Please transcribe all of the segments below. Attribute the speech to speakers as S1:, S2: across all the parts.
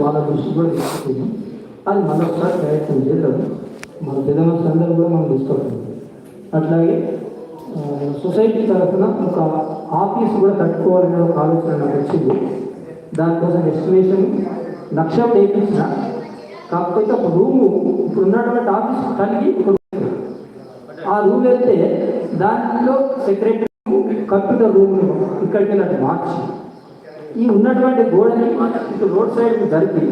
S1: వాళ్ళ దృష్టి కూడా తీసుకుంది అది మరొకసారి ప్రయత్నం చేద్దాం మన పెద్దమనుషులు అందరూ కూడా మనం తీసుకుంటాం అట్లాగే సొసైటీ తరఫున ఒక ఆఫీస్ కూడా కట్టుకోవాలనే ఒక ఆలోచన నాకు వచ్చింది. దానికోసం ఎస్టిమేషన్ లక్ష వేయించిన కాకపోతే ఒక రూము ఇప్పుడు ఉన్నటువంటి ఆఫీస్ కలిగి ఆ రూమ్ వెళ్తే దాంట్లో సెక్రటరీ కంప్యూటర్ రూమ్ ఇక్కడికి వెళ్ళి మార్చి. ఈ ఉన్నటువంటి గోడని ఇటు రోడ్ సైడ్ జరిపి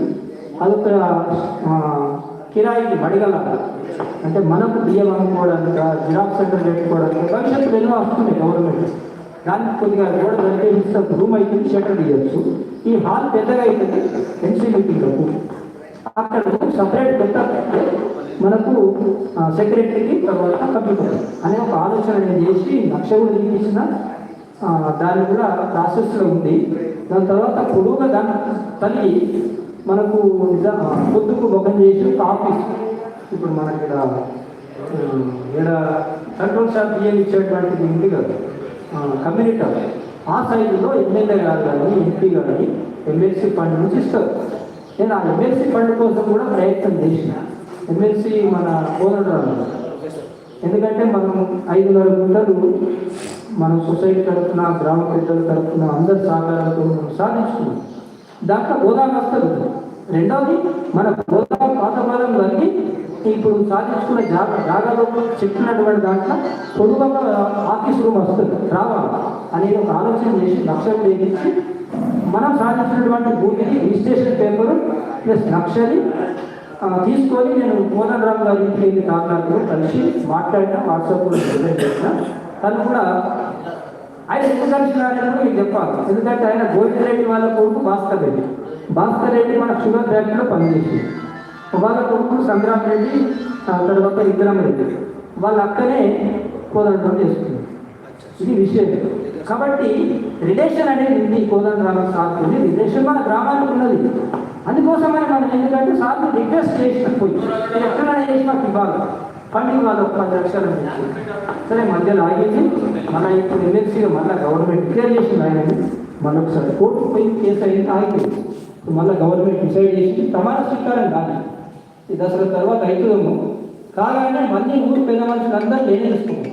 S1: అదొక ఆ, కిరాయికి మడిగల అంటే మనకు బియ్యం అమ్ముకోవడానికి జిరాక్స్ సెంటర్ పెట్టుకోవడానికి భవిష్యత్తులో ఎన్నో వస్తున్నాయి గవర్నమెంట్. దానికి కొద్దిగా గోడ జరిపి రూమ్ అయితే షటర్ తీయచ్చు ఈ హాల్ పెద్దగా అవుతుంది ఎన్సీ మీటింగ్లకు అక్కడ సపరేట్ పెద్ద మనకు సెక్రటరీకి తర్వాత కంప్యూటర్ అనే ఒక ఆలోచన నేను చేసి లక్ష కూడా తీపించిన దాని కూడా ప్రాసెస్లో ఉంది. దాని తర్వాత పొడుగుగా దాని తల్లి మనకు పొద్దుకు ముఖం చేసి ఆఫీస్ ఇప్పుడు మనకి ఇక్కడ ఇక్కడ కంట్రోల్ షాప్ బియ్యం ఇచ్చేటువంటిది ఉంది కదా. కమ్యూనిటీ. ఆ సైజులో ఎమ్మెల్యే గారు కానీ ఎంపీ కానీ ఎమ్మెల్సీ ఫండ్ నుంచి ఇస్తారు. నేను ఆ ఎమ్మెల్సీ ఫండ్ కోసం కూడా ప్రయత్నం చేసిన. ఎమ్మెల్సీ మన కోదండరావు ఎందుకంటే మనం ఐదున్నర గుంటలు మన సొసైటీ తరఫున గ్రామ పెద్దల తరఫున అందరి సహకారాలతో మనం సాధించుకున్నాం. దాంట్లో గోదావరి వస్తుంది రెండవది మన గోదావరి వాతావరణం కలిగి ఇప్పుడు సాధించుకున్న జాగా జాగాలో చెప్పినటువంటి దాంట్లో పొడుగుగా ఆఫీస్ రూమ్ వస్తుంది రావాలి అనేది ఒక ఆలోచన చేసి లక్ష్యం వేగించి మనం సాధించినటువంటి భూమికి రిజిస్ట్రేషన్ పేపరు ప్లస్ నక్షని తీసుకొని నేను మోహన్ రామ్ గారి ఇంటికి వెళ్ళి కాకినాడలో కలిసి మాట్లాడిన వాట్సాప్లో చేసిన తను కూడా ఆయన ఎందుకు కలిసినారని మీకు చెప్పాలి. ఎందుకంటే ఆయన గోవింద్ రెడ్డి వాళ్ళ కొడుకు భాస్కర్ రెడ్డి భాస్కర్ రెడ్డి మన షుగర్ ఫ్యాక్టరీలో పనిచేసింది. వాళ్ళ కొడుకు సంగ్రామ్ రెడ్డి తర్వాత ఇందిరామ్ రెడ్డి వాళ్ళ అక్కనే కోదండం చేస్తుంది ఇది విషయం. కాబట్టి రిలేషన్ అనేది ఉంది కోదండ సాగుతుంది రిలేషన్ మన గ్రామానికి ఉన్నది. అందుకోసమని మనం ఎందుకంటే సార్లు రిక్వెస్ట్ చేసినప్పుడు ఎక్కడ నేను ఇవ్వాలి. ఫండింగ్ వాళ్ళు ఒక పది లక్షలు సరే మధ్యలో ఆగింది. మన ఇప్పుడు ఎమ్మెల్సీగా మళ్ళీ గవర్నమెంట్ డిక్లేర్ చేసింది ఆయన మళ్ళీ ఒకసారి కోర్టు పోయి కేసు అయింది ఆగింది. మళ్ళీ గవర్నమెంట్ డిసైడ్ చేసి ప్రమాణ స్వీకారం కాదు ఈ దసరా తర్వాత అవుతుందేమో కాగానే మళ్ళీ ఊరు పెద్ద మనుషులందరూ నేనే తీసుకున్నాను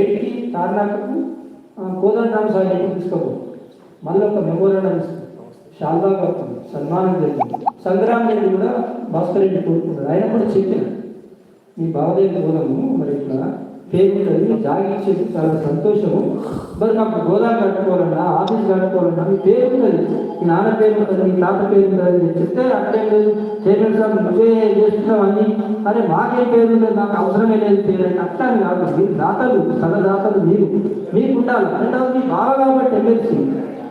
S1: ఏంటికి తార్నాకకు సార్ సాయి తీసుకోబో మళ్ళీ ఒక మెమోరాండం ఇస్తుంది శాల్వా సన్మానం జరిగింది. సంగ్రామ్ రెడ్డి కూడా భాస్కర్ రెడ్డి కోరుకున్నాడు ఆయన కూడా చెప్పిన ఈ బావదేవి మూలము మరి ఇట్లా పేరు జాగించేది చాలా సంతోషము. మరి నాకు గోదావరి కట్టుకోవాలన్నా ఆఫీస్ కట్టుకోవాలన్నా మీ పేరు ఉంటుంది మీ నాన్న పేరు ఉంటుంది మీ తాత పేరు ఉంటుంది అని చెప్తే అట్లే లేదు. చైర్మన్ సార్ నువ్వే చేస్తున్నావు అన్ని. అరే మాకేం పేరు ఉంటుంది నాకు అవసరమే లేదు పేరు అంటే అట్లా అని కాదు. మీరు దాతలు సగ దాతలు మీరు. మీకు ఉండాలి రెండవది మీ బావ కాబట్టి ఎమ్మెల్సీ.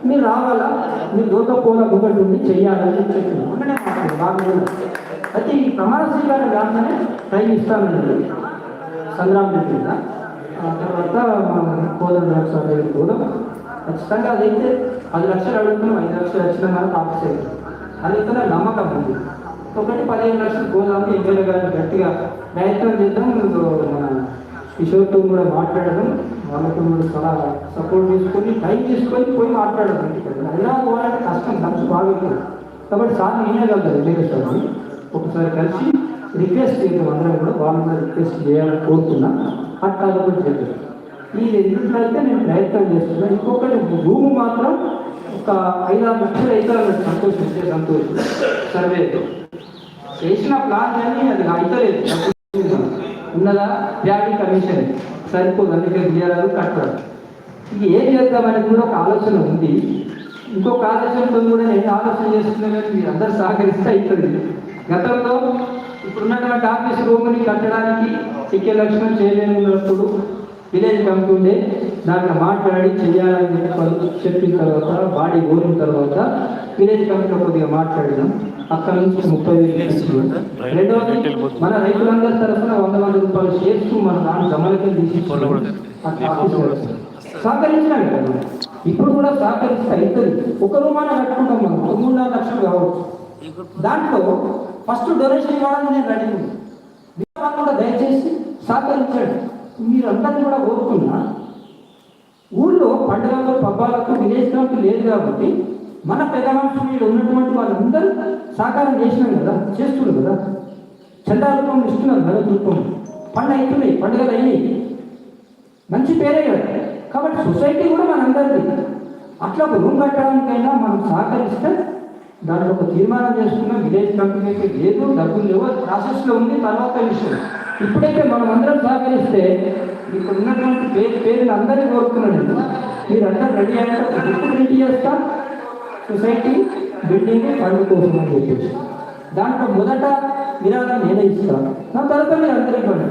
S1: మీరు రావాలా? మీరు దూకపోల ఒకటి ఉండి చెయ్యాలని చెప్తున్నాను ఉండనే బాగా అయితే ఈ ప్రమాణ స్వీకారం కాగానే టైం ఇస్తానండి సంగ్రామ్ రెడ్డి తర్వాత మన కోదండ లక్షల దగ్గరికి పోదాం ఖచ్చితంగా అదైతే పది లక్షలు అడుగుతున్నాం ఐదు లక్షలు వచ్చినా కానీ ఆఫీస్ అయింది అదైతే నమ్మకం ఉంది. ఒకటి పదిహేను లక్షలు పోదాం ఎమ్మెల్యే గారు గట్టిగా ప్రయత్నం చేద్దాం. మన కిషోర్తో కూడా మాట్లాడడం వాళ్ళతో కూడా చాలా సపోర్ట్ తీసుకొని టైం తీసుకొని పోయి మాట్లాడడం హైదరాబాద్ పోవాలంటే కష్టం ఖర్చు బాగా కాబట్టి సార్ నేనేగలుగుతారు ఎమ్మెల్యే సార్ని ఒకసారి కలిసి రిక్వెస్ట్ చేద్దాం అందరం కూడా వాళ్ళని కూడా రిక్వెస్ట్ చేయాలని కోరుతున్నా. అట్లా ఒకటి చెప్పారు. ఈ రెండింటిలో నేను ప్రయత్నం చేస్తున్నాను ఇంకొకటి రూమ్ మాత్రం ఒక ఐదారు లక్షలు అయితే సంతోషిస్తే సంతోషం సర్వే. చేసిన ప్లాన్ కానీ అది అయితలేదు. ఉన్నదా? Paddy commission. సరిపోదు. అందుకే తీయాలి కట్టాలి ఇది ఏం చేద్దామని కూడా ఒక ఆలోచన ఉంది. ఇంకొక ఆలోచనతో కూడా నేను ఆలోచన చేస్తున్నా మీరు అందరు సహకరిస్తే అవుతుంది గతంలో ఇప్పుడున్నటువంటి ఆఫీస్ రూమ్ని కట్టడానికి సిక్కే లక్ష్మణ్ చేయలేనప్పుడు విలేజ్ కమిటీ ఉండే దాంట్లో మాట్లాడి చెయ్యాలని చెప్పిన తర్వాత బాడీ కోరిన తర్వాత విలేజ్ కమిటీలో కొద్దిగా మాట్లాడినాం. అక్కడ నుంచి ముప్పై వేలు రెండవది మన రైతులందరి తరఫున వంద వంద రూపాయలు చేస్తూ మన దాని గమనికలు తీసి సహకరించినాం కదా ఇప్పుడు కూడా సహకరిస్తే అవుతుంది ఒక రూమాన కట్టుకుంటాం మనం. ఒక లక్షలు కావచ్చు. దాంట్లో ఫస్ట్ డొనేషన్ ఇవ్వడానికి నేను రెడీ ఉన్నాను. కూడా దయచేసి సహకరించండి. మీరు కూడా కోరుకున్నా ఊళ్ళో పండుగలకు పబ్బాలకు విలేజ్ కమిటీ లేదు కాబట్టి మన పెద్ద మనుషులు వీళ్ళు ఉన్నటువంటి వాళ్ళందరూ సహకారం చేసినాం కదా చేస్తున్నారు కదా. చందారూపం ఇస్తున్నారు కదా రూపం పండుగ అవుతున్నాయి పండుగలు అయినాయి. మంచి పేరే కదా. కాబట్టి సొసైటీ కూడా మనందరిది. అట్లా ఒక రూమ్ కట్టడానికైనా మనం సహకరిస్తే దాంట్లో ఒక తీర్మానం చేసుకున్నాం విలేజ్ కంపెనీకి లేదు డబ్బులు లేవు ప్రాసెస్లో ఉంది తర్వాత విషయం. ఇప్పుడైతే మనం అందరం సహకరిస్తే ఇప్పుడు ఉన్నటువంటి పేరు పేరుని అందరినీ కోరుతున్నాను మీరు రెడీ అయ్యాక ఎప్పుడు రెడీ చేస్తా. సొసైటీ బిల్డింగ్ ఫండ్ కోసం అని చెప్పేసి. దాంట్లో మొదట విరాళం నేనే ఇస్తాను. నా తర్వాత మీరు అందరికీ ఇవ్వండి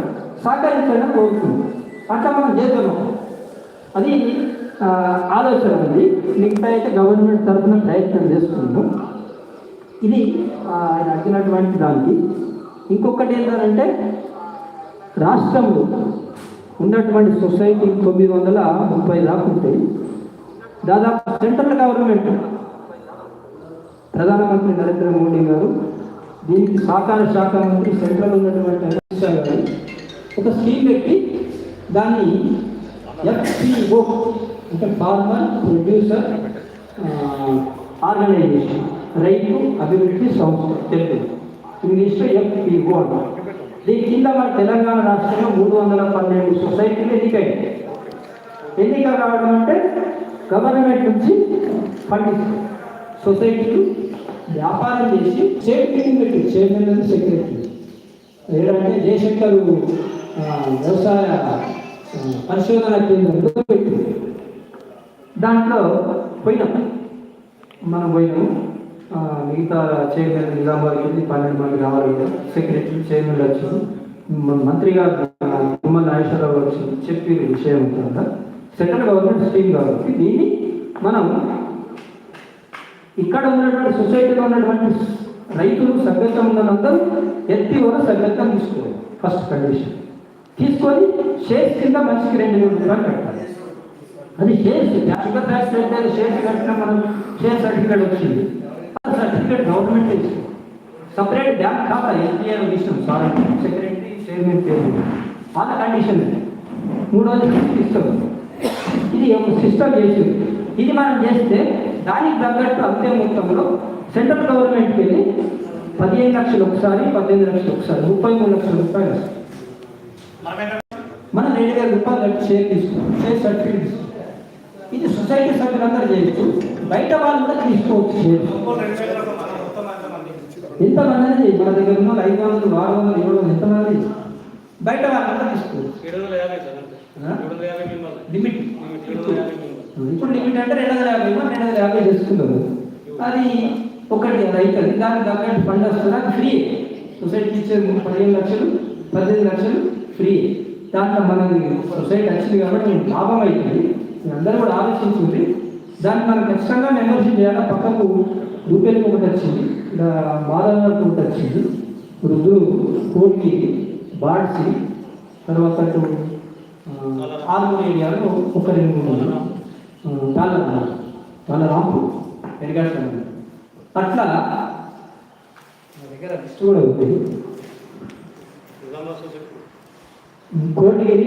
S1: సహకరించాలని కోరుతున్నాను అట్లా మనం చేస్తున్నాం. అది ఆలోచన ఉంది. మిగతా అయితే గవర్నమెంట్ తరఫున ప్రయత్నం చేస్తున్నాము. ఇది ఆయన అడిగినటువంటి దానికి. ఇంకొకటి ఏంటంటే రాష్ట్రంలో ఉన్నటువంటి సొసైటీ తొమ్మిది వందల ముప్పై దాకా ఉంటాయి దాదాపు సెంట్రల్ గవర్నమెంట్ ప్రధానమంత్రి నరేంద్ర మోడీ గారు దీనికి సహకార శాఖ మంత్రి సెంట్రల్ ఉన్నటువంటి అమిత్ షా గారు ఒక స్కీమ్ పెట్టి దాన్ని ఎఫ్పిఓ అంటే ఫార్మర్ ప్రొడ్యూసర్ ఆర్గనైజేషన్ రైతు అభివృద్ధి సంస్థ తెలుగు. ఇంగ్లీష్లో ఎఫ్పిఓ అంటారు దీని కింద మన తెలంగాణ రాష్ట్రంలో మూడు వందల పన్నెండు సొసైటీలు ఎన్నికయ్యాయి ఎన్నిక కావడం అంటే గవర్నమెంట్ నుంచి ఫండ్ సొసైటీలు వ్యాపారం చేసి స్టేట్ మీటింగ్ పెట్టి చైర్మన్ సెక్రటరీ ఏంటంటే జయశంకర్ వ్యవసాయ పరిశోధన కేంద్రంలో పెట్టింది. దాంట్లో పోయినాం. మనం పోయినాము మిగతా చైర్మన్ నిజామాబాద్ వెళ్ళి పన్నెండు మంది రావాలి సెక్రటరీ చైర్మన్ వచ్చారు. మన మంత్రి గారు తుమ్మల నాగేశ్వరరావు వచ్చి చెప్పి విషయం తర్వాత సెంట్రల్ గవర్నమెంట్ స్కీమ్ కాబట్టి దీన్ని మనం ఇక్కడ ఉన్నటువంటి సొసైటీలో ఉన్నటువంటి రైతులు సభ్యత్వం ఉన్నదందరూ ఎత్తి కూడా సభ్యత్వం తీసుకోవాలి. ఫస్ట్ కండిషన్ తీసుకొని షేర్స్ కింద మనిషికి రెండు వేల రూపాయలు కట్టాలి. అది షేర్స్ షుగర్ ట్యాక్స్ అయితే షేర్స్ కట్టిన మనం షేర్ సర్టిఫికేట్ వచ్చింది. సర్టిఫికేట్ గవర్నమెంట్ ఇస్తుంది సపరేట్ బ్యాంక్ ఖాతా ఎస్బీఐ ఇష్టం సారీ సెక్రటరీ చైర్మన్ పేరు వాళ్ళ కండిషన్ ఇది. మూడోది ఇస్తాం ఇది ఒక సిస్టమ్ చేసింది ఇది మనం చేస్తే దానికి తగ్గట్టు అంతే మొత్తంలో సెంట్రల్ గవర్నమెంట్కి వెళ్ళి పదిహేను లక్షలు ఒకసారి పద్దెనిమిది లక్షలు ఒకసారి ముప్పై మూడు లక్షల రూపాయలు వస్తాయి మనం రెండు వేల రూపాయలు కట్టి షేర్ తీసుకుంటాం షేర్ సర్టిఫికేట్ ఇది సొసైటీ సభ్యులందరూ చేయొచ్చు బయట వాళ్ళు కూడా తీసుకోవచ్చు ఎంతమంది మన దగ్గర ఉన్న వాళ్ళు ఐదు వందలు ఆరు వందలు ఏడు వందలు ఎంతమంది? బయట వాళ్ళంతా తీసుకోవచ్చు. లిమిట్. ఇప్పుడు లిమిట్ అంటే రెండు వందల యాభై రెండు వందల యాభై చేసుకున్నారు అది ఒకటి రైతుంది దానికి తగ్గట్టు ఫండ్ వస్తుంది? అది ఫ్రీ. సొసైటీకి ఇచ్చే పదిహేను లక్షలు పద్దెనిమిది లక్షలు ఫ్రీ. దాంట్లో మనది సొసైటీ వచ్చింది కాబట్టి లాభం అవుతుంది. అందరూ కూడా ఆలోచించింది దాన్ని మనం ఖచ్చితంగా మెంబర్షిప్ చేయాలి? పక్కకు రూపాయలకు ఒకటి వచ్చింది. ఇలా మాధవకు ఒకటి వచ్చింది. వృద్ధులు కోటి బాడ్సి తర్వాత ఆర్మూర్ ఏరియాలో ఒక రెండు మూడు తాళ తాళ రాంపు ఎరగాడు అట్లా దగ్గర లిస్ట్ కూడా ఉంది. కోటగిరి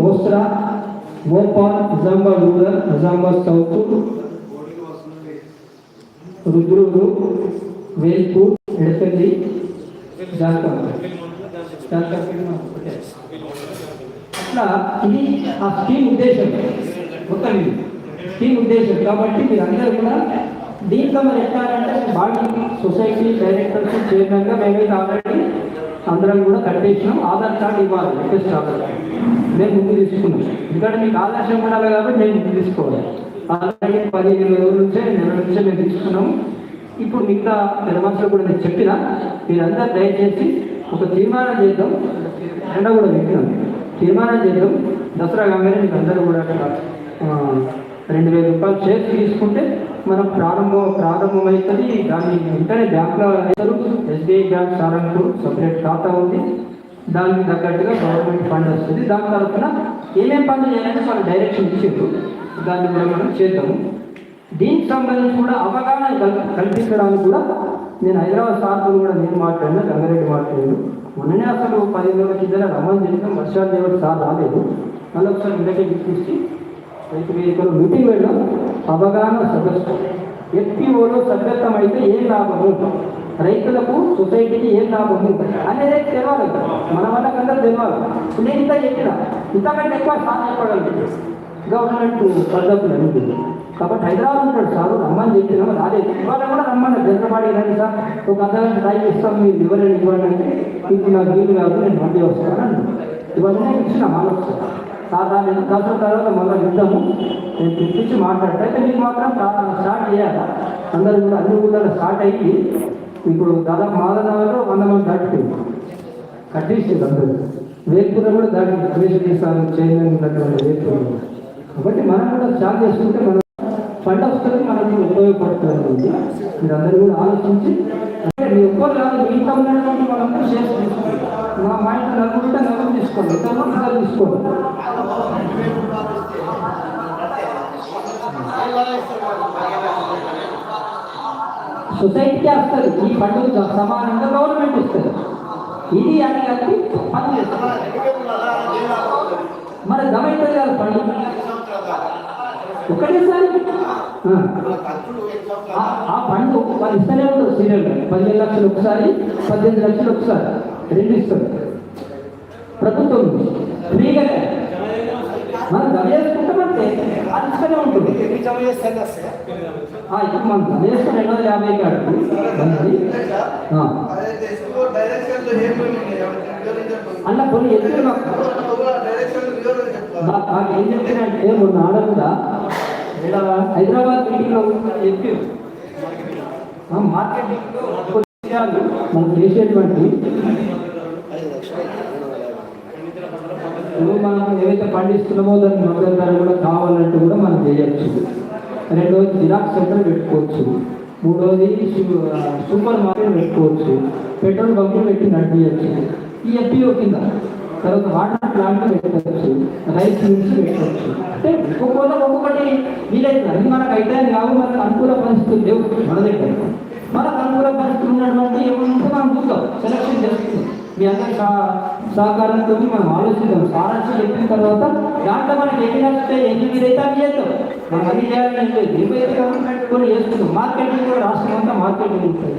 S1: మోస్రా భోపాల్ నిజామాబాద్ రూరల్ నిజామాబాద్ సౌత్ రుద్రూరు వేల్పూర్ ఎడపల్లి అట్లా ఇది ఆ స్కీమ్ ఉద్దేశం మొత్తం ఇది. స్కీమ్ ఉద్దేశం కాబట్టి మీరు కూడా దీంట్లో మరి ఎట్లారంటే బాడీ సొసైటీ డైరెక్టర్స్ చైర్మన్గా మేమైతే ఆల్రెడీ అందరం కూడా కట్టేసినాం. ఆధార్ కార్డు ఇవ్వాలి లేటెస్ట్ ఆధార్ కార్డు. మేము ముందు తీసుకున్నాం ఎందుకంటే మీకు ఆలస్యం ఉండాలి కాబట్టి మేము ముందు తీసుకోవాలి అలాగే పదిహేను రోజుల నుంచే నెల నుంచే మేము తీసుకున్నాము. ఇప్పుడు మిగతా నిర్మాణాలు కూడా నేను చెప్పిన మీరందరూ దయచేసి ఒక తీర్మానం చేద్దాం. ఎండ కూడా పెట్టినాం తీర్మానం చేద్దాం. దసరా కాగానే మీకు అందరూ కూడా రెండు వేల రూపాయలు చేసి తీసుకుంటే మనం ప్రారంభం ప్రారంభమవుతుంది. దాన్ని వెంటనే బ్యాంకులో అవుతారు ఎస్బీఐ బ్యాంక్ సారంపూర్ సపరేట్ ఖాతా ఉంది. దానికి తగ్గట్టుగా గవర్నమెంట్ ఫండ్ వస్తుంది. దాని తరఫున ఏమేమి పనులు చేయాలంటే మనం డైరెక్షన్ ఇచ్చారు దాన్ని కూడా మనం చేద్దాము. దీనికి సంబంధించి కూడా అవగాహన కల్పించడానికి కూడా నేను హైదరాబాద్ సార్తో కూడా నేను మాట్లాడినా రంగారెడ్డి మాట్లాడాను. మొన్ననే అసలు పది రోజుల కింద రమ్మని చెప్పిన వర్షాలు దేవుడు సార్ రాలేదు. మళ్ళీ ఒకసారి ఇంటికి పిలిపించి రైతు వేదికలో మీటింగ్ వెళ్ళాం అవగాహన సదస్సు. ఎఫ్పిఓలో సభ్యత్వం అయితే ఏం లాభము? రైతులకు సొసైటీకి ఏం లాభము? అనేది తెలవాలి మన వాళ్ళకందరూ తెలియాలి. నేను ఇంత చెప్పిన. ఇంతకంటే ఎక్కువ సాధన చెప్పగలను గవర్నమెంట్ పద్ధతులు అనేది కాబట్టి హైదరాబాద్ ఉంటాడు సార్ రమ్మని చెప్పినాం రాలేదు. ఇవాళ కూడా రమ్మన్నారు. జనరబాడి రండి సార్ ఒక అర్ధగంట టైం ఇస్తాం మీరు ఇవ్వలేదు ఇవ్వండి అంటే ఇప్పుడు నాకు వీలు కాదు నేను మళ్ళీ వస్తాను అన్నాడు. ఇవాళ నేను ఇచ్చిన మళ్ళీ సార్ నేను కలిసిన తర్వాత మళ్ళీ ఇద్దాము నేను పిలిపించి మాట్లాడతా. అయితే మీకు మాత్రం స్టార్ట్ చేయాలి? అందరూ కూడా అన్ని ఊళ్ళలో స్టార్ట్ అయ్యి ఇప్పుడు దాదాపు మాదనగర్లో వంద మంది దాటిపోయింది కట్టేసింది అందరూ వేర్పుర కూడా దాన్ని ప్రవేశ తీసాను చైర్మన్ ఉన్నటువంటి వేర్పుర కాబట్టి మనం కూడా స్టార్ట్ చేసుకుంటే మనం ఫండ్ వస్తుంది మనకి ఉపయోగపడుతుంది. మీరు అందరూ కూడా ఆలోచించి అంటే మీ ఒక్కరు మిగతా ఉన్నటువంటి వాళ్ళందరూ షేర్ తీసుకోండి. మా మా ఇంట్లో నలుగురు ఉంటే నలుగురు తీసుకోండి. ఇతరులు నలుగురు తీసుకోండి. సొసైటీకి వస్తుంది. ఈ పండుగ సమానంగా గవర్నమెంట్ ఇస్తుంది. ఇది అని కలిపి పని చేస్తుంది మరి గమనించదు కాదు పండు ఒకటేసారి ఆ. పండు వాళ్ళు ఇస్తూనే ఉంటారు సీరియల్. పదిహేను లక్షలు ఒకసారి పద్దెనిమిది లక్షలు ఒకసారి. రెండు ఇస్తారు. ప్రభుత్వం నుంచి ఫ్రీగానే మనం జమ చేసుకుంటామంటే అది ఇస్తూనే ఉంటుంది. ఇప్పుడు మనం జమ చేసుకుని రెండు వందల యాభై కాదు. అలా కొన్ని ఎత్తులు నాకు? ఏం చెప్పినంటే మొన్న ఆడ కూడా ఈడ హైదరాబాద్ మీటింగ్లో చెప్పి మార్కెటింగ్లో కొన్ని విషయాలు మనం చేసేటువంటి మనం ఏవైతే పండిస్తున్నామో దాని మొదటి ధర కూడా కావాలంటే కూడా మనం చేయొచ్చు. రెండోది జిరాక్స్ సెంటర్ పెట్టుకోవచ్చు. మూడోది సూపర్ మార్కెట్ పెట్టుకోవచ్చు. పెట్రోల్ బంకులు పెట్టి నడిపించచ్చు ఈ ఎఫ్పిఓ కింద తర్వాత వాటర్ ప్లాంట్ పెట్టవచ్చు రైస్ మిల్స్ పెట్టవచ్చు అంటే ఒక్కొక్కలో ఒక్కొక్కటి వీలైతుంది. అది మనకు అయితే కావు మనకు అనుకూల పరిస్థితులు లేవు. మన దగ్గర. మనకు అనుకూల పరిస్థితులు ఉన్నటువంటి ఏమైనా ఉంటే మనం చూద్దాం. సెలక్షన్ చేస్తుంది మీ అందరికీ సహకారంతో మనం ఆలోచిద్దాం. సారాంశం చెప్పిన తర్వాత దాంట్లో మనకి ఎన్ని నచ్చితే ఎన్ని మీరైతే అవి చేద్దాం. మనం అది చేయాలంటే లేదు ఏమైతే గవర్నమెంట్ కూడా చేస్తున్నాం మార్కెటింగ్ కూడా రాష్ట్రం అంతా మార్కెటింగ్ ఉంటుంది.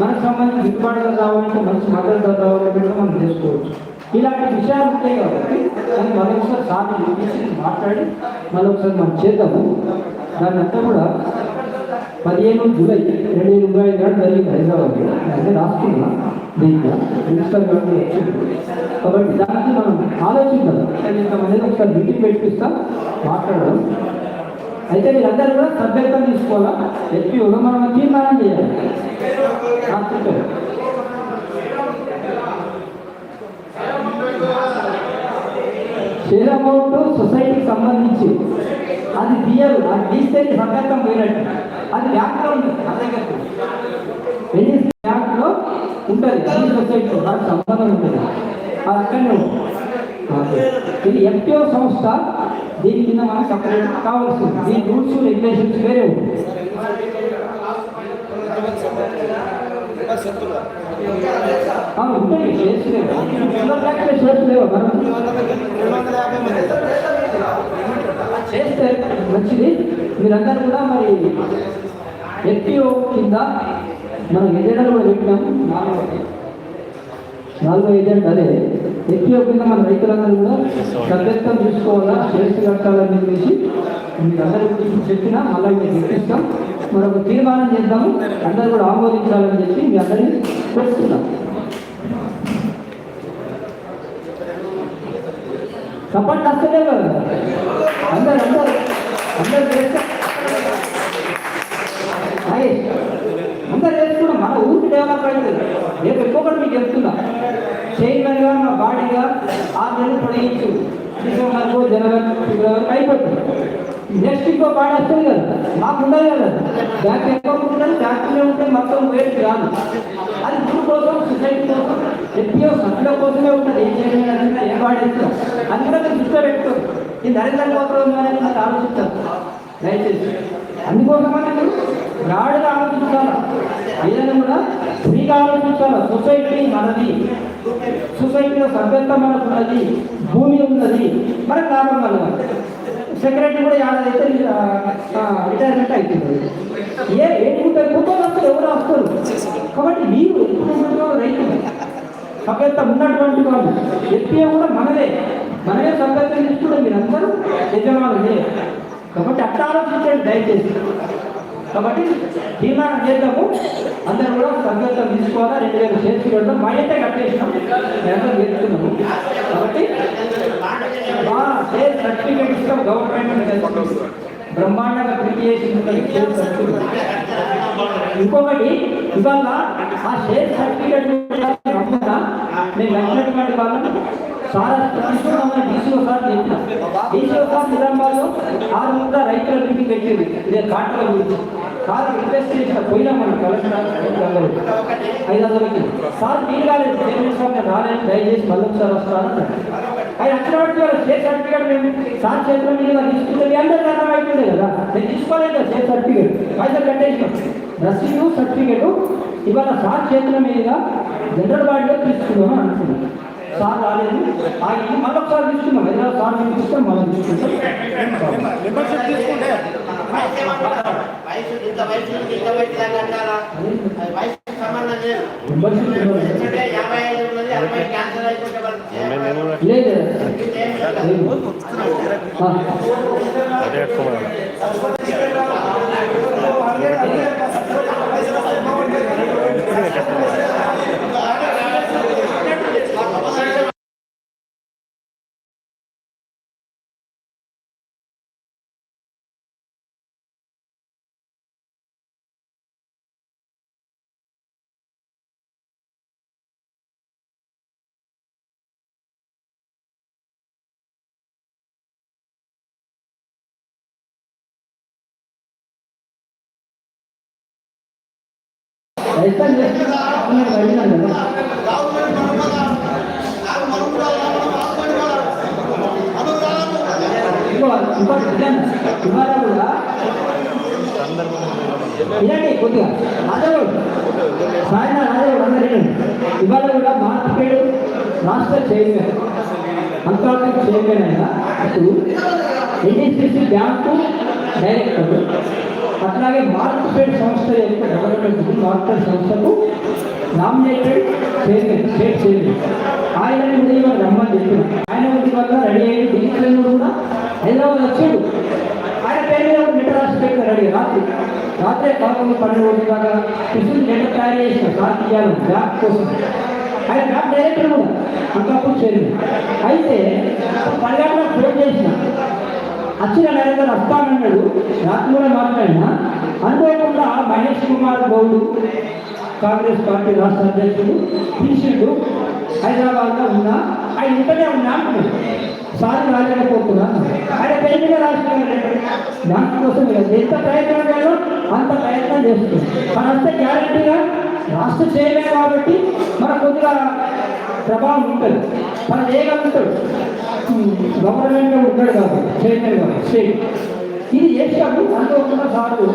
S1: మనకు సంబంధించి గిట్టుబాటుగా రావాలంటే మంచి మద్దతు రావాలంటే కూడా మనం చేసుకోవచ్చు. ఇలాంటి విషయాలు ఉంటాయి కాబట్టి దాన్ని మరొకసారి సార్లు పిలిపించి మాట్లాడి మరొకసారి మనం చేద్దాము. దాన్ని అంతా కూడా పదిహేను జూలై రెండు వేల ఇరవై ఐదు నాడు జరిగింది హైదరాబాద్లో అంటే రాసుకున్నా. దీంట్లో ప్రిన్సిపల్ వచ్చింది. కాబట్టి దానికి మనం ఆలోచిద్దాం. అనేది ఒకసారి మీటింగ్ పెట్టిస్తా మాట్లాడడం అయితే మీరందరూ కూడా సభ్యత్వం తీసుకోవాలా? ఎస్పీఓలో మనం తీర్మానం చేయాలి. షేర్ అమౌంట్ సొసైటీకి సంబంధించి. అది తీయరు అది తీస్తే సభ్యత్వం పోయినట్టు. అది బ్యాంక్లో ఉంది నా దగ్గర బ్యాంక్లో ఉంటుంది అన్ని సొసైటీలో దానికి సంబంధం ఉంటుంది. అది అక్కడనే ఇది ఎంపీఓ సంస్థ దీని కింద మనకు సపరేట్ కావాల్సింది దీని రూల్స్ రెగ్యులేషన్స్ వేరే ఉంటుంది. ఉంటాయి షేర్స్ లేవు. షేర్స్ లేవు మనం చేస్తే మంచిది. మీరందరూ కూడా మరి ఎఫ్పిఓ కింద మనం ఎజెండాలు కూడా పెట్టినాం. నాలుగో నాలుగో ఎజెండా అదే. ఎఫ్పిఓ కింద మన రైతులందరూ కూడా సభ్యత్వం తీసుకోవాలా చేసి కట్టాలని చెప్పేసి మీరందరూ చెప్పినా మళ్ళీ మేము ఇప్పిస్తాం మరొక తీర్మానం చేద్దాము. అందరూ కూడా ఆమోదించాలని చెప్పి మీ అందరినీ కోరుతున్నాం సపోర్ట్ వస్తలే కదా. అందరు అందరు అందరు చేస్తే అయ్యి అందరు చేసుకున్నాం మన ఊరికి డెవలప్ అయింది. రేపు ఎక్కువ మీకు చెప్తున్నా. చైర్మన్గా మా బాడీగా ఆ నెలలు పొడిగించు డిసెంబర్కు జనవరి ఫిబ్రవరి అయిపోతుంది. నెక్స్ట్ ఇంకో బాడీ వస్తుంది కదా. మాకు ఉండదు కదా. బ్యాంక్ ఎక్కువ ఉంటుంది బ్యాంకులో ఉంటే మొత్తం వేస్ట్ కాదు అది ఇప్పుడు కోసం సొసైటీ కోసం ఎప్పుడో సభ్యుల కోసమే ఉంటుంది ఏం చేయాలి ఏం వాడేస్తాం ఇస్తాం అది కూడా దృష్టిలో పెట్టుకోరు ఈ నరేంద్ర మోదీ అనేది నాకు ఆలోచిస్తారు దయచేసి. అందుకోసమని మీరు బ్రాడ్గా ఆలోచించాలి ఏదైనా కూడా ఫ్రీగా ఆలోచించాలి సొసైటీ మనది. సొసైటీలో సభ్యత్వం మనకు ఉన్నది భూమి ఉన్నది. మనకు లాభం కలగాలి సెక్రటరీ కూడా ఏడాది అయితే రిటైర్మెంట్ అవుతుంది ఏ ఏడుగుంటారు కుటుంబాలు వస్తారు ఎవరు వస్తారు? కాబట్టి మీరు రైతు సభ్యత ఉన్నటువంటి వాళ్ళు. ఎత్తే కూడా మనదే. మనమే సభ్యత తీసుకుంటే మీరు అందరూ యజమానులే. కాబట్టి అట్లా ఆలోచించండి దయచేసి. కాబట్టి తీర్మానం చేద్దాము. అందరూ కూడా సంగతం తీసుకోవాలా? రెండు వేలు చేసి పెడదాం మా అయితే కట్టేసినాం. అందరం చేస్తున్నాము కాబట్టి మా సేల్ సర్టిఫికేట్ ఇస్తాం గవర్నమెంట్ బ్రహ్మాండంగా ప్రింట్ చేసి ఇంకొకటి ఇవాళ ఆ షేర్ సర్టిఫికేట్ నేను నచ్చినటువంటి సార్ తీసుకున్నామని డీసీఓ సార్ చెప్పిన. డీసీఓ సార్ నిజామాబాద్లో ఆరు ముందు రైతుల మీటింగ్ పెట్టింది. ఇదే కాటల గురించి. సార్ రిక్వెస్ట్ చేసిన పోయినా మనం కలెక్టర్ ఐదు వందలకి సార్ మీరు కాలేదు. నేను రాలేదు. దయచేసి మళ్ళీ ఒకసారి వస్తాను ఆయన అక్కడ షేర్ సర్టిఫికేట్ మేము సార్ చేతుల మీద తీసుకుంటే మీ కదా. నేను తీసుకోలేదు సర్టిఫికేట్ పైసలు కట్టేసినాం. రసీదు సర్టిఫికేట్ ఇవాళ సార్ చేతుల మీద జనరల్ బాడీలో తీసుకుందామని అనుకున్నాం. సార్ రాలేదు. ఆ ఇది మళ్ళీ ఒకసారి తీసుకున్నాం ఏదైనా సార్ తీసుకుంటాం. మళ్ళీ తీసుకుంటాం.
S2: మెంబర్షిప్
S1: వినండి కొద్దిగా రాజగౌడ్ సాయన రాజగౌడ్ అందరూ ఇవాళ కూడా మార్కెట్ రాష్ట్ర చైర్మన్ అంతర్గత చైర్మన్ అయిన ఇప్పుడు బ్యాంకు డైరెక్టర్ అట్లాగే మార్కెట్ సంస్థ యొక్క డెవలప్మెంట్ మార్కెట్ సంస్థకు నామినేటెడ్ చైర్మన్ స్టేట్ చైర్మన్. ఆయన ఉదయం రమ్మని చెప్పిన. ఆయన ఉదయం వల్ల రెడీ అయ్యి ఢిల్లీ కూడా హైదరాబాద్ వచ్చాడు. ఆయన పేరు మీద ఒక లెటర్ రాసి రెడీ. రాత్రి రాత్రి పదకొండు పన్నెండు రోజుల దాకా టిఫిన్ లెటర్ తయారు చేసిన సాధ్యాలు బ్యాక్ కోసం. ఆయన బ్యాక్ డైరెక్టర్ కూడా అంతప్పుడు చైర్మన్. అయితే పది గంటలకు ఫోన్ చేసిన. అచ్చిన నరేంద్ర వస్తానన్నాడు రాత్రి కూడా మాట్లాడినా అనుకోకుండా మహేష్ కుమార్ గౌడ్ కాంగ్రెస్ పార్టీ రాష్ట్ర అధ్యక్షుడు పిలిచిండు హైదరాబాద్లో ఉన్నా ఆయన ఇంటనే ఉన్నా సారి సార్ రాలేకపోతున్నా ఆయన పేరు మీద రాసిన దానికోసం ఎంత ప్రయత్నం చేయాలో అంత ప్రయత్నం చేస్తుంది. మన అంత గ్యారంటీగా రాష్ట్ర చేయలేదు కాబట్టి మన కొద్దిగా ప్రభావం ఉంటుంది. మన చేయగలుగుతాడు గవర్నమెంట్ ఉంటాడు కాదు చైర్మన్ కాదు స్టేట్. ఇది చేసినప్పుడు అనుకోకుండా సారు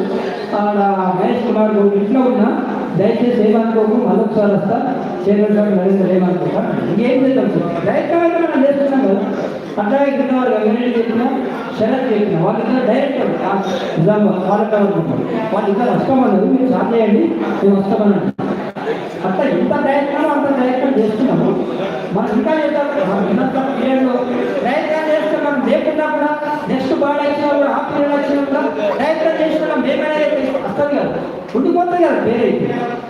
S1: ఆడ మహేష్ కుమార్ గారు ఇంట్లో ఉన్న దయచేసి ఏమనుకోకు మరొకసారి వస్తా. చైర్మన్ గారు నరేంద్ర ఏమనుకోక ఇంకేం చేద్దాం డైరెక్ట్గా మనం చేస్తున్నాం కదా. అట్లాగే క్రితం వారు వెంకటరెడ్డి చెప్పిన శరత్ చెప్పిన వాళ్ళు వాళ్ళిద్దరు డైరెక్టర్ నిజామాబాద్ వాళ్ళకి వాళ్ళు. ఇంకా వస్తామన్నారు మీరు సార్ చేయండి మేము వస్తామన్నారు అట్లా ఎంత ప్రయత్నం అంత ప్రయత్నం చేస్తున్నాము మనం ఇంకా చేద్దాం మనం ఉన్నత పీరియడ్లో ప్రయత్నం చేస్తున్నాం లేకుండా కూడా నెక్స్ట్ బాగా వచ్చినా కూడా ఆ పీరియడ్ కూడా ప్రయత్నం చేస్తున్నాం మేమైనా వస్తుంది కదా ఉండిపోతుంది కదా వేరే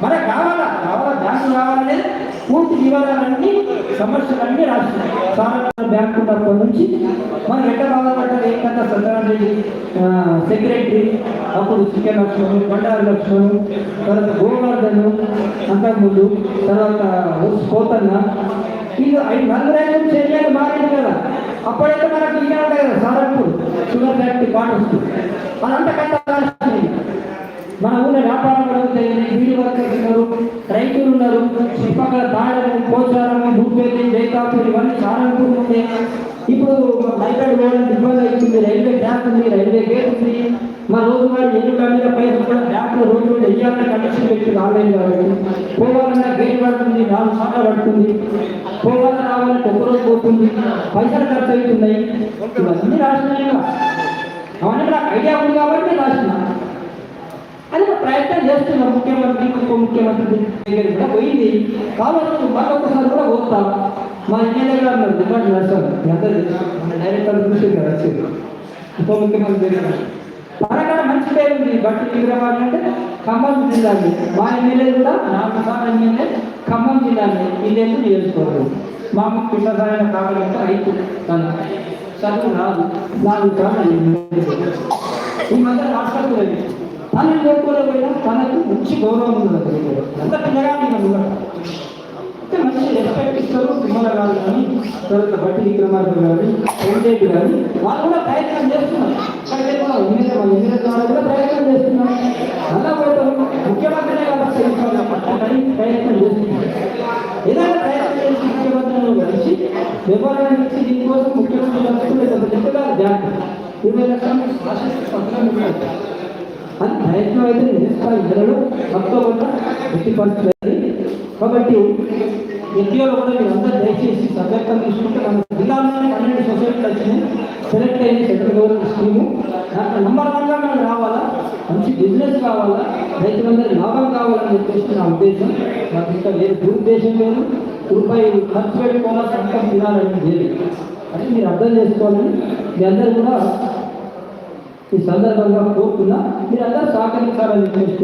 S1: మనకు కావాలా కావాలా బ్యాంకు కావాలనే పూర్తి వివరాలన్నీ సమస్యలన్నీ రాస్తున్నాయి సాధారణ బ్యాంకు తరఫు నుంచి మనం ఎక్కడ బాధపడ్డారు ఏంటంటే కథ సెక్రటరీ అప్పుడు చికెన్ లక్ష్మణు బండారు లక్ష్మణు తర్వాత గోవర్ధన్ అంతకుముందు తర్వాత కోతన్న ఇది ఐదు నలుగురు ఐదు చర్యలు మారింది కదా. అప్పుడైతే మనకు ఇంకా ఉంటాయి కదా సారంపూర్ షుగర్ ఫ్యాక్టరీ పాటు వస్తుంది. మనంతా కట్టాల్సింది మన ఊళ్ళో వ్యాపారం జరుగుతాయి వీడి వర్కర్స్ ఉన్నారు రైతులు ఉన్నారు. చుట్టుపక్కల దాడము పోచారము భూపేది జైతాపూర్ ఇవన్నీ సారంపూర్ ఉంది ఇప్పుడు మైకాడ్ పోవడానికి ఇబ్బంది అవుతుంది రైల్వే ట్రాక్ ఉంది రైల్వే గేట్ ఉంది. మా రోజువారీ ఎన్నికల మీద పైసలు కూడా బ్యాంకులో రోజు రోజు వెయ్యాలని కనెక్షన్ పెట్టి ఆన్లైన్ కాబట్టి. పోవాలన్నా గేట్ పడుతుంది నాలుగు సార్లు పడుతుంది. పోవాలని రావాలంటే ఒక రోజు పోతుంది. పైసలు ఖర్చు అవుతున్నాయి. ఇవన్నీ రాసినాయి అవన్నీ నాకు ఐడియా ఉంది కాబట్టి రాసిన అది ప్రయత్నం చేస్తున్నాం ముఖ్యమంత్రి ఉప ముఖ్యమంత్రి దగ్గర కూడా పోయింది. కాబట్టి మరొకసారి కూడా పోతాం. మా ఎమ్మెల్యే గారు ఉన్నారు దుబ్బాటి నరసారు అందరూ డైరెక్టర్ చూసి గారు ఉప ముఖ్యమంత్రి దగ్గర మంచి పేరు ఉంది. బట్టి విగ్రహాలు అంటే ఖమ్మం జిల్లాని. మా ఎమ్మెల్యే కూడా నాకు సార్లు ఎమ్మెల్యే ఖమ్మం జిల్లాని. వీళ్ళేందు నియోజకవర్గం. మా అమ్మ పిల్లసారైన కావాలంటే రైతు తన చదువు రాదు నాలుగు సార్లు ఈ మధ్య రాష్ట్రాలు తను కోరుకోలేకపోయినా తనకు మంచి గౌరవం ఉంది అతనికి. అంత పిల్లగా నేను కూడా. మంచి రెస్పెక్ట్ ఇస్తారు తిమ్మల గారు కానీ తర్వాత బట్టి విక్రమార్క కానీ వెంకటరెడ్డి కానీ వాళ్ళు కూడా ప్రయత్నం చేస్తున్నారు. అక్కడికి కూడా ఎమ్మెల్యే వాళ్ళ ఎమ్మెల్యే ద్వారా కూడా ప్రయత్నం చేస్తున్నారు. అలా పోతాం ముఖ్యమంత్రి కాబట్టి అక్కడి ప్రయత్నం చేస్తున్నారు. ఏదైనా ప్రయత్నం చేసి ముఖ్యమంత్రులను కలిసి వివరణ ఇచ్చి దీనికోసం ముఖ్యమంత్రి చెప్తున్నారు జాగ్రత్త ఇరవై లక్షలు అని ప్రయత్నం అయితే చేస్తారు ఇద్దరు తక్కువ కూడా వ్యక్తిపరుస్తుంది కాబట్టి ఎన్టీఆర్ కూడా మీరు అందరూ దయచేసి సభ్యత్వం తీసుకుంటే మన జిల్లాలోనే పన్నెండు సొసైటీలు వచ్చినాయి. సెలెక్ట్ అయింది సెంట్రల్ గవర్నమెంట్ స్కీము. దాంట్లో నంబర్ వన్గా మనం రావాలా? మంచి బిజినెస్ కావాలా? రైతులందరూ లాభం కావాలని చెప్పేసి నా ఉద్దేశం. నాకు ఇంకా లేదు దురుద్దేశం లేదు. రూపాయి ఖర్చు పెట్టుకోవాలా సంకం తినాలని లేదు. అని మీరు అర్థం చేసుకోవాలని మీ అందరూ కూడా ఈ సందర్భంగా కోరుతున్నా మీరు అందరూ సహకరించాలని చెప్పేసి